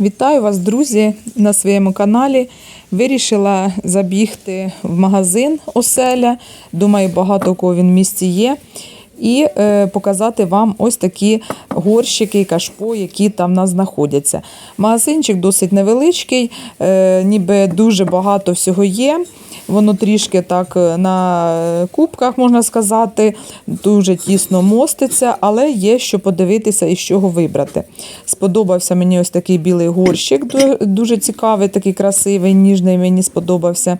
Вітаю вас, друзі, на своєму каналі. Вирішила забігти в магазин Оселя. Думаю, багато кого він в місті є. І е, показати вам ось такі горщики, кашпо, які там в нас знаходяться. Магазинчик досить невеличкий, е, ніби дуже багато всього є. Воно трішки так е, на кубках, можна сказати, дуже тісно моститься, але є що подивитися і з чого вибрати. Сподобався мені ось такий білий горщик, дуже цікавий, такий красивий, ніжний, мені сподобався.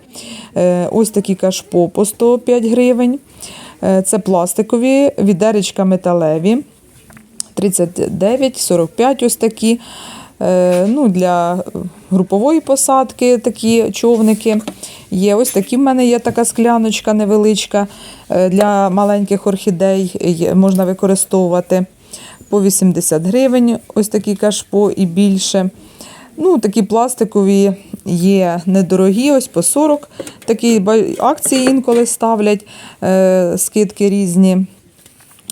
Ось такі кашпо по 105 гривень. Е, Це пластикові, відеречка металеві. 39, 45 ось такі. Е, Ну, для групової посадки такі човники. Є ось такі в мене є така скляночка невеличка е, для маленьких орхідей можна використовувати. По 80 гривень ось такі кашпо і більше. Ну, такі пластикові є недорогі, ось по 40. Такі акції інколи ставлять, е, скидки різні.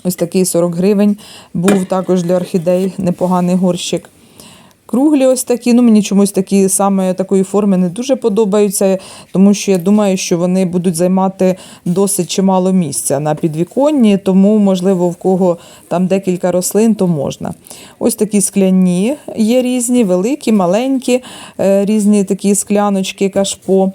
Ось такий 40 гривень був також для орхідей непоганий горщик. Круглі ось такі, ну мені чомусь такі саме такої форми не дуже подобаються, тому що я думаю, що вони будуть займати досить чимало місця на підвіконні, тому, можливо, в кого там декілька рослин, то можна. Ось такі скляні є різні, великі, маленькі, е, різні такі скляночки, кашпо.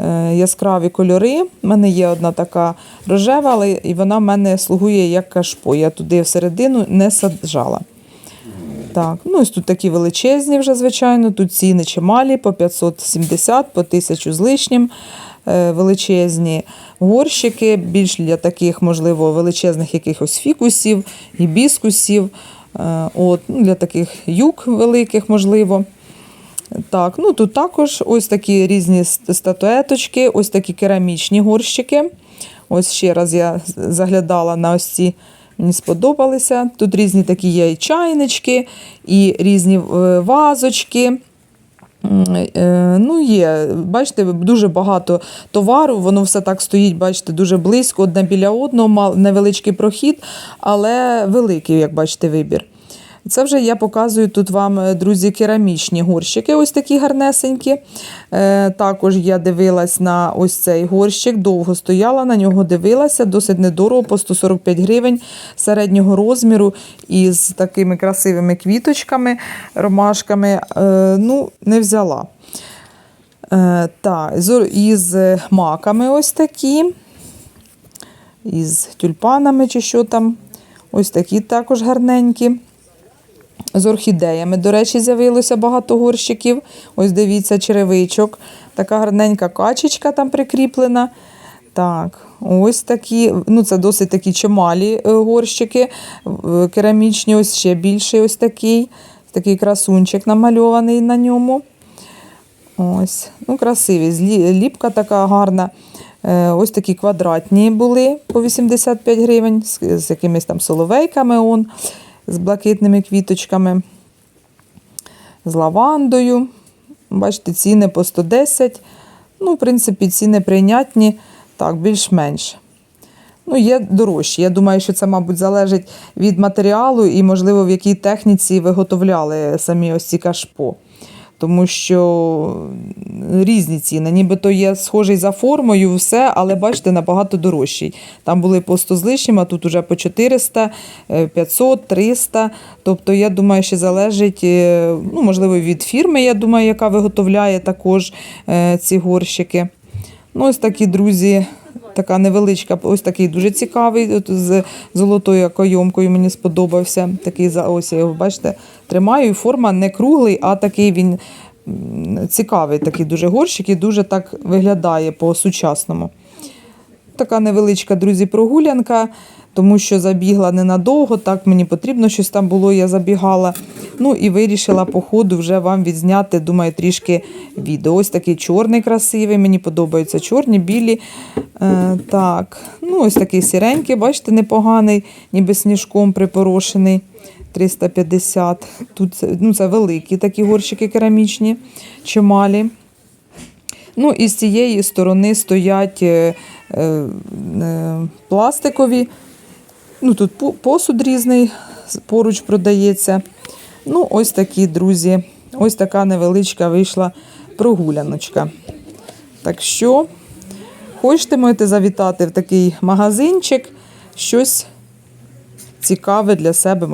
Е, Яскраві кольори. У мене є одна така рожева, але і вона в мене слугує як кашпо. Я туди всередину не саджала. Так, ну ось тут такі величезні вже, звичайно. Тут ціни чималі, по 570, по 1000 з лишнім. Е, Величезні горщики, більш для таких, можливо, величезних якихось фікусів, гібіскусів, е, от, ну, для таких юг великих, можливо. Так, ну тут також ось такі різні статуеточки, ось такі керамічні горщики. Ось ще раз я заглядала на ось ці, сподобалися. Тут різні такі є і чайнички, і різні е, вазочки. Е, Ну, є, бачите, дуже багато товару, воно все так стоїть, бачите, дуже близько, одне біля одного, невеличкий прохід, але великий, як бачите, вибір. Це вже я показую тут вам, е, друзі, керамічні горщики, ось такі гарнесенькі. Е, також я дивилась на ось цей горщик, довго стояла, на нього дивилася, досить недорого, по 145 гривень середнього розміру із такими красивими квіточками, ромашками. Е, ну, не взяла. Так, із маками ось такі, із тюльпанами чи що там. Ось такі також гарненькі. З орхідеями, до речі, з'явилося багато горщиків. Ось дивіться, черевичок. Така гарненька качечка там прикріплена. Так, ось такі, ну це досить такі чималі е, горщики, е, керамічні, ось ще більший ось такий. Такий красунчик намальований на ньому. Ось, ну красиві. Ліпка така гарна. Е, Ось такі квадратні були по 85 гривень, з, якимись там соловейками, он, з блакитними квіточками, з лавандою. Бачите, ціни по 110. Ну, в принципі, ціни прийнятні, так, більш-менш. Ну, є дорожчі. Я думаю, що це, мабуть, залежить від матеріалу і, можливо, в якій техніці виготовляли самі ось ці кашпо. Тому що різні ціни. Нібито є схожий за формою, все, але бачите, набагато дорожчий. Там були по 100 з лишнім, а тут уже по 400, е, 500, 300. Тобто, я думаю, що залежить, е, ну, можливо, від фірми, я думаю, яка виготовляє також е, ці горщики. Ну, ось такі друзі, така невеличка, ось такий дуже цікавий, от з золотою кайомкою мені сподобався. Такий за ось я його бачите, тримаю. І форма не круглий, а такий він цікавий, такий дуже горщик і дуже так виглядає по-сучасному. Така невеличка, друзі, прогулянка, тому що забігла ненадовго, так мені потрібно щось там було, я забігала. Ну і вирішила по ходу вже вам відзняти, думаю, трішки відео. Ось такий чорний красивий, мені подобаються чорні, білі. Е, так, ну ось такий сіренький, бачите, непоганий, ніби сніжком припорошений. 350. Тут ну, це великі такі горщики керамічні, чималі. Ну, і з цієї сторони стоять е, пластикові. Ну, тут посуд різний поруч продається. Ну, ось такі, друзі, ось така невеличка вийшла прогуляночка. Так що, хочете можете завітати в такий магазинчик, щось цікаве для себе